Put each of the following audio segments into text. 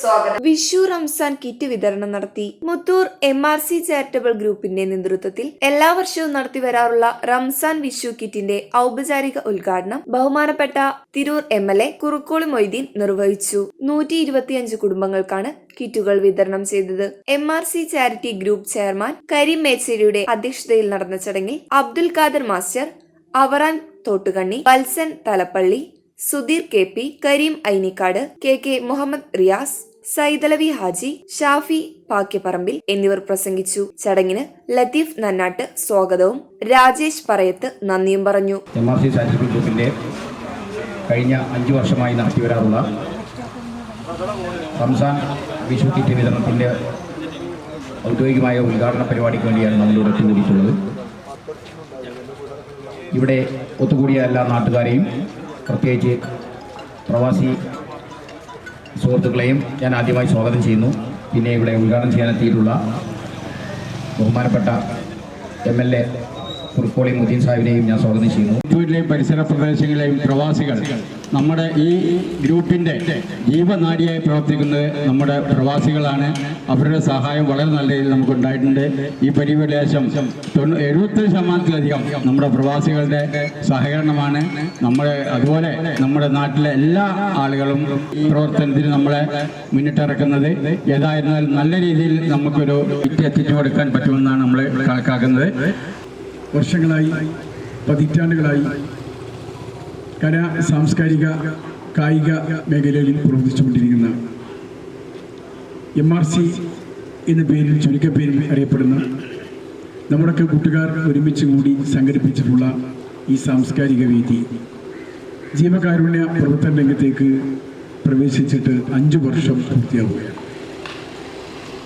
സ്വാഗതം. വിഷു റംസാൻ കിറ്റ് വിതരണം നടത്തി Muthur M R C charitable ഗ്രൂപ്പിന്റെ നേതൃത്വത്തിൽ എല്ലാ വർഷവും നടത്തി വരാറുള്ള റംസാൻ വിഷു കിറ്റിന്റെ ഔപചാരിക ഉദ്ഘാടനം ബഹുമാനപ്പെട്ട Tirur M L A Kurukkoli Moideen നിർവഹിച്ചു. നൂറ്റി ഇരുപത്തിയഞ്ച് കുടുംബങ്ങൾക്കാണ് കിറ്റുകൾ വിതരണം ചെയ്തത്. M R C charity group chairman Kareem മേച്ചേരിയുടെ അധ്യക്ഷതയിൽ നടന്ന ചടങ്ങിൽ Abdul Khader master Avaran Thottukanni Valsan Thalappally Sudheer K P Kareem Ainikkad K K Muhammad Riyas Saidalavi Haji Shafi Pakyaparambil എന്നിവർ പ്രസംഗിച്ചു. ചടങ്ങിന് ലത്തീഫ് നന്നാട്ട് സ്വാഗതവും രാജേഷ് പറയത്ത് നന്ദിയും പറഞ്ഞു. എം ആർ സി ഗ്രൂപ്പിന്റെ കഴിഞ്ഞ അഞ്ചു വർഷമായി നടത്തി വരാറുള്ള റംസാൻ വിഷു കിറ്റ് വിതരണത്തിന്റെ ഔദ്യോഗികമായ ഉദ്ഘാടന പരിപാടിക്ക് വേണ്ടിയാണ് നമ്മളിവിടെ ഒത്തുകൂടിയിട്ടുള്ളത് ഇവിടെ ഒത്തുകൂടിയ എല്ലാ നാട്ടുകാരെയും പ്രത്യേകിച്ച് പ്രവാസി സുഹൃത്തുക്കളെയും ഞാൻ ആദ്യമായി സ്വാഗതം ചെയ്യുന്നു. പിന്നെ ഇവിടെ ഉദ്ഘാടനം ചെയ്യാനെത്തിയിട്ടുള്ള ബഹുമാനപ്പെട്ട M L A Kurukkoli Muddeen സാഹിബിനെയും ഞാൻ സ്വാഗതം ചെയ്യുന്നു. പരിസര പ്രദേശങ്ങളിലെയും പ്രവാസികൾ നമ്മുടെ ഈ ഗ്രൂപ്പിന്റെ ജീവനാടിയായി പ്രവർത്തിക്കുന്നത് നമ്മുടെ പ്രവാസികളാണ്. അവരുടെ സഹായം വളരെ നല്ല രീതിയിൽ നമുക്ക് ഉണ്ടായിട്ടുണ്ട് ഈ പരിവേഷം എഴുപത്തി ശതമാനത്തിലധികം നമ്മുടെ പ്രവാസികളുടെ സഹകരണമാണ്. നമ്മുടെ അതുപോലെ നമ്മുടെ നാട്ടിലെ എല്ലാ ആളുകളും ഈ പ്രവർത്തനത്തിന് നമ്മളെ മുന്നിട്ടിറക്കുന്നത്. ഏതായിരുന്നാലും നല്ല രീതിയിൽ നമുക്കൊരു എത്തിച്ചു കൊടുക്കാൻ പറ്റുമെന്നാണ് നമ്മൾ കണക്കാക്കുന്നത്. വർഷങ്ങളായി പതിറ്റാണ്ടുകളായി കല സാംസ്കാരിക കായിക മേഖലകളിൽ പ്രവർത്തിച്ചുകൊണ്ടിരിക്കുന്ന എം ആർ സി എന്ന പേരിൽ ചുരുക്കപ്പേരിൽ അറിയപ്പെടുന്ന നമ്മുടെയൊക്കെ കൂട്ടുകാർ ഒരുമിച്ച് കൂടി സംഘടിപ്പിച്ചിട്ടുള്ള ഈ സാംസ്കാരിക വേദി ജീവകാരുണ്യ പ്രവർത്തന രംഗത്തേക്ക് പ്രവേശിച്ചിട്ട് അഞ്ചു വർഷം പൂർത്തിയാവുകയാണ്.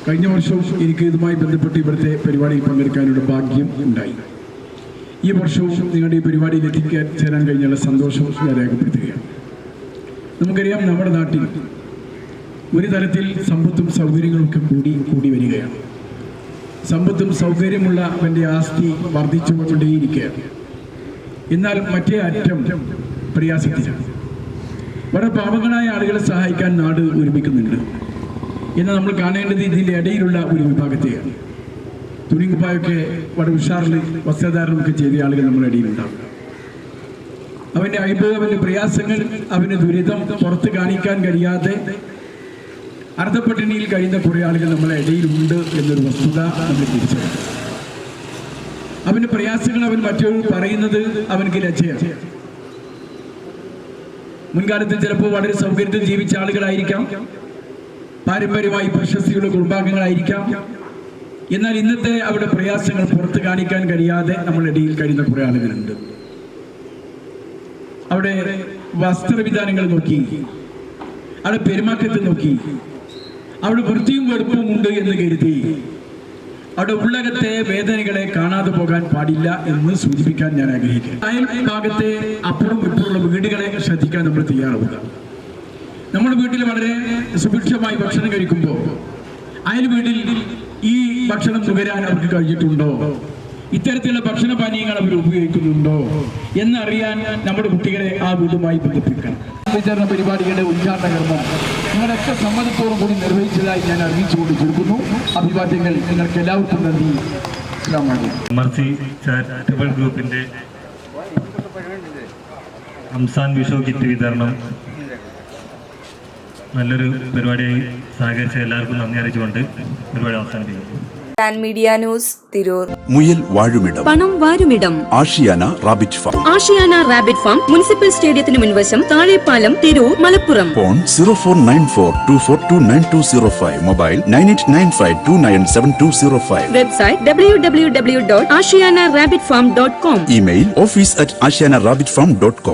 കഴിഞ്ഞ വർഷവും എനിക്ക് ഇതുമായി ബന്ധപ്പെട്ട് ഇവിടുത്തെ പരിപാടിയിൽ പങ്കെടുക്കാനുള്ള ഭാഗ്യം ഉണ്ടായി. ഈ വർഷവും നിങ്ങളുടെ ഈ പരിപാടിയിൽ എത്തിക്കാൻ ചേരാൻ കഴിഞ്ഞുള്ള സന്തോഷം ഞാൻ രേഖപ്പെടുത്തുകയാണ്. നമുക്കറിയാം നമ്മുടെ നാട്ടിൽ ഒരു തരത്തിൽ സമ്പത്തും സൗകര്യങ്ങളും ഒക്കെ കൂടി കൂടി വരികയാണ്. സമ്പത്തും സൗകര്യമുള്ള അവന്റെ ആസ്തി വർദ്ധിച്ചുകൊണ്ടേയിരിക്കുകയാണ്. എന്നാൽ മറ്റേ അറ്റം പ്രയാസത്തിലാണ്. വളരെ പാവങ്ങളായ ആളുകളെ സഹായിക്കാൻ നാട് ഒരുമിക്കുന്നുണ്ട്. എന്നാൽ നമ്മൾ കാണേണ്ടത് ഇതിന്റെ ഇടയിലുള്ള ഒരു വിഭാഗത്തെയാണ്. തുണിക്കുപ്പായൊക്കെ വളരെ ഉഷാറിൽ വസ്ത്രധാരണമൊക്കെ ചെയ്ത ആളുകൾ നമ്മുടെ ഇടയിലുണ്ടാവും. അവന്റെ അനുഭവം അവന്റെ പ്രയാസങ്ങൾ അവന്റെ ദുരിതം പുറത്ത് കാണിക്കാൻ കഴിയാതെ അർദ്ധപ്പട്ടിണിയിൽ കഴിയുന്ന കുറെ ആളുകൾ നമ്മളെ ഇടയിലുണ്ട് എന്നൊരു വസ്തുത നമ്മൾ തിരിച്ചറിയും അവന്റെ പ്രയാസങ്ങൾ അവൻ മറ്റൊരു പറയുന്നത് അവനക്ക് ലജ്ജയാണ്. മുൻകാലത്ത് ചിലപ്പോൾ വളരെ സൗകര്യത്തിൽ ജീവിച്ച ആളുകളായിരിക്കാം. പാരമ്പര്യമായി പ്രശസ്തിയുള്ള കുടുംബാംഗങ്ങളായിരിക്കാം. എന്നാൽ ഇന്നത്തെ അവരുടെ പ്രയാസങ്ങൾ പുറത്ത് കാണിക്കാൻ കഴിയാതെ നമ്മുടെ ഇടയിൽ കഴിയുന്ന കുറെ ആളുകളുണ്ട്. അവിടെ വസ്ത്രവിധാനങ്ങൾ നോക്കി. അവിടെ പെരുമാറ്റത്തെ നോക്കി. അവിടെ വൃത്തിയും വെറുപ്പും ഉണ്ട് എന്ന് കരുതി. അവിടെ ഉള്ളകത്തെ വേദനകളെ കാണാതെ പോകാൻ പാടില്ല എന്ന് സൂചിപ്പിക്കാൻ ഞാൻ ആഗ്രഹിക്കുന്നു. അയൽ ഭാഗത്തെ അപ്പുറം ഇപ്പുറമുള്ള വീടുകളെ ശ്രദ്ധിക്കാൻ നമ്മൾ തയ്യാറാവുക. നമ്മുടെ വീട്ടിൽ വളരെ സുഭിക്ഷമായി ഭക്ഷണം കഴിക്കുമ്പോൾ അയൽ വീട്ടിൽ ഈ ഭക്ഷണം നുകരാൻ അവർക്ക് കഴിഞ്ഞിട്ടുണ്ടോ? ഇത്തരത്തിലുള്ള ഭക്ഷണ പാനീയങ്ങൾ അവർ ഉപയോഗിക്കുന്നുണ്ടോ? എന്നറിയാൻ നമ്മുടെ കുട്ടികളെ ആ വീടുമായി ബന്ധിപ്പിക്കണം. വിതരണ പരിപാടികളുടെ ഉദ്ഘാടന കർമ്മം നിങ്ങളൊക്കെ സമ്മതത്തോടു കൂടി നിർവഹിച്ചതായി ഞാൻ അറിയിച്ചുകൊണ്ട് ചുരുക്കുന്നു അഭിവാദ്യങ്ങൾ നിങ്ങൾക്ക് എല്ലാവർക്കും നന്ദി മർസി ചാരിറ്റബിൾ ഗ്രൂപ്പിന്റെ റംസാൻ വിഷു കിറ്റ് വിതരണം. നല്ലൊരു പരിപാടിയായി സഹകരിച്ച എല്ലാവർക്കും നന്ദി അറിയിച്ചുകൊണ്ട് പരിപാടി അവസാനിപ്പിക്കുന്നു. Media news Tirur. മുയൽ വാഴുമിടം. പണം വാരുമിടം. Ashiyana rabbit farm. Ashiyana rabbit farm municipal സ്റ്റേഡിയത്തിന് മുൻവശം Thazhepalam Tirur Malappuram. Phone zero four nine four two four two nine two zero five. Mobile nine eight nine five two nine seven two zero five. Website W W W dot Ashiyana rabbit farm dot com. Email office at Ashiyana rabbit farm dot com.